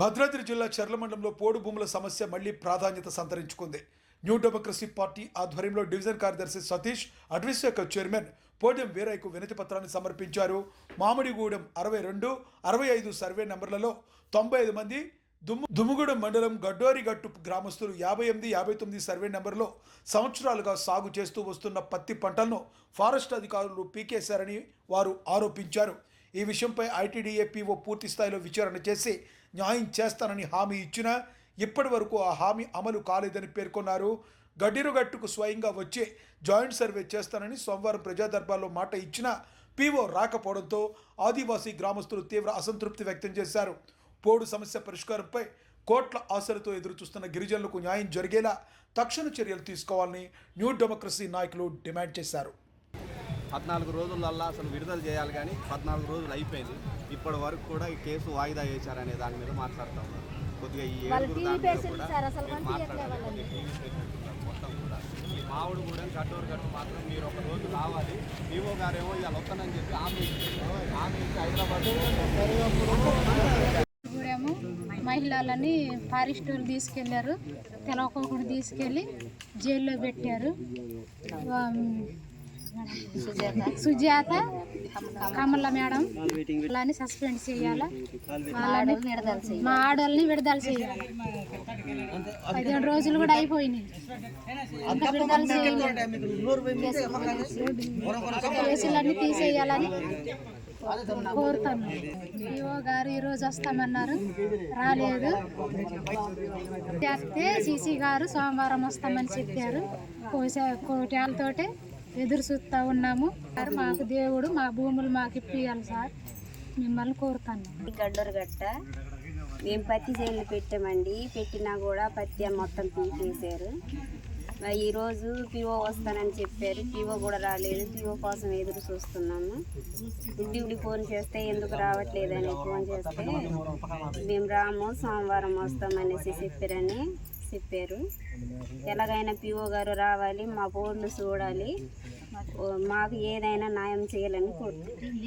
భద్రాద్రి జిల్లా చర్లమండలంలో పోడు భూముల సమస్య మళ్ళీ ప్రాధాన్యత సంతరించుకుంది. న్యూ డెమోక్రసీ పార్టీ ఆధ్వర్యంలో డివిజన్ కార్యదర్శి సతీష్ అడ్విశాఖ చైర్మన్ పోడియం వీరయ్యకు వినతి పత్రాన్ని సమర్పించారు. మామిడిగూడెం అరవై రెండు అరవై ఐదు సర్వే నెంబర్లలో తొంభై ఐదు మంది దుమ్ము దుమ్ముగూడెం మండలం గడ్డోరిగట్టు గ్రామస్తులు యాభై ఎనిమిది యాభై తొమ్మిది సర్వే నెంబర్లో సంవత్సరాలుగా సాగు చేస్తూ వస్తున్న పత్తి పంటలను ఫారెస్ట్ అధికారులు పీకేశారని వారు ఆరోపించారు. ఈ విషయంపై ఐటీడీఏ పీఓ పూర్తి స్థాయిలో విచారణ చేసి న్యాయం చేస్తానని హామీ ఇచ్చినా ఇప్పటి వరకు ఆ హామీ అమలు కాలేదని పేర్కొన్నారు. గడ్డిరుగట్టుకు స్వయంగా వచ్చి జాయింట్ సర్వే చేస్తానని సోమవారం ప్రజాదర్బార్లో మాట ఇచ్చినా పీఓ రాకపోవడంతో ఆదివాసీ గ్రామస్తులు తీవ్ర అసంతృప్తి వ్యక్తం చేశారు. పోడు సమస్య పరిష్కారంపై కోట్ల ఆశలతో ఎదురుచూస్తున్న గిరిజనులకు న్యాయం జరిగేలా తక్షణ చర్యలు తీసుకోవాలని న్యూ డెమోక్రసీ నాయకులు డిమాండ్ చేశారు. పద్నాలుగు రోజులల్లా అసలు విడుదల చేయాలి కానీ పద్నాలుగు రోజులు అయిపోయింది. ఇప్పటి వరకు కూడా ఈ కేసు వాయిదా వేశారనే దాని మీద మాట్లాడుతూ ఉన్నారు. కొద్దిగా ఈ వాళ్ళు ఏడుగురు దాని మీద కూడా మాట్లాడాలి. టీవీ మొత్తం కూడా. ఈ మామిడి కూడా కట్టూరు గట్టు మాత్రం మీరు ఒక రోజు రావాలి. వివో గారేమో ఇవాళ వస్తానని చెప్పి ఆమె. ఆమె హైదరాబాద్ మహిళలని ఫారెస్ట్ వాళ్ళు తీసుకెళ్ళారు తెలవకోకుండా తీసుకెళ్ళి జైల్లో పెట్టారు. సుజాత. కమల మేడం వాళ్ళని సస్పెండ్ చేయాలి? వాళ్ళని. మా ఆడవాళ్ళని విడుదల చేయాలి? పదిహేను రోజులు కూడా అయిపోయినాయి. ఇంకా విడుదల చేయాలి? కేసులన్నీ తీసేయాలని కోరుతాను ఈఓ గారు ఈరోజు వస్తామన్నారు. రాలేదు. చేస్తే సీసీ గారు సోమవారం వస్తామని చెప్పారు. కోసా కోటాలతోటే ఎదురు చూస్తూ ఉన్నాము. సార్ మాకు దేవుడు మా భూములు మాకు ఇప్పియాలి సార్. మిమ్మల్ని కోరుతాను. గడ్డరు గట్ట. మేము పత్తి చేనులు పెట్టామండి. పెట్టినా కూడా పత్తి మొత్తం పీకేశారు. ఈరోజు పిఓ వస్తానని చెప్పారు. పిఓ కూడా రాలేదు. పిఓ కోసం ఎదురు చూస్తున్నాము. డ్యూటీ ఫోన్ చేస్తే ఎందుకు రావట్లేదని ఫోన్ చేస్తే మేము రాము సోమవారం వస్తామనేసి చెప్పారని. చెప్పారు. ఎలాగైనా పిఓ గారు రావాలి మా బోర్డులు చూడాలి. మాకు ఏదైనా న్యాయం చేయాలని కోరుతున్నాను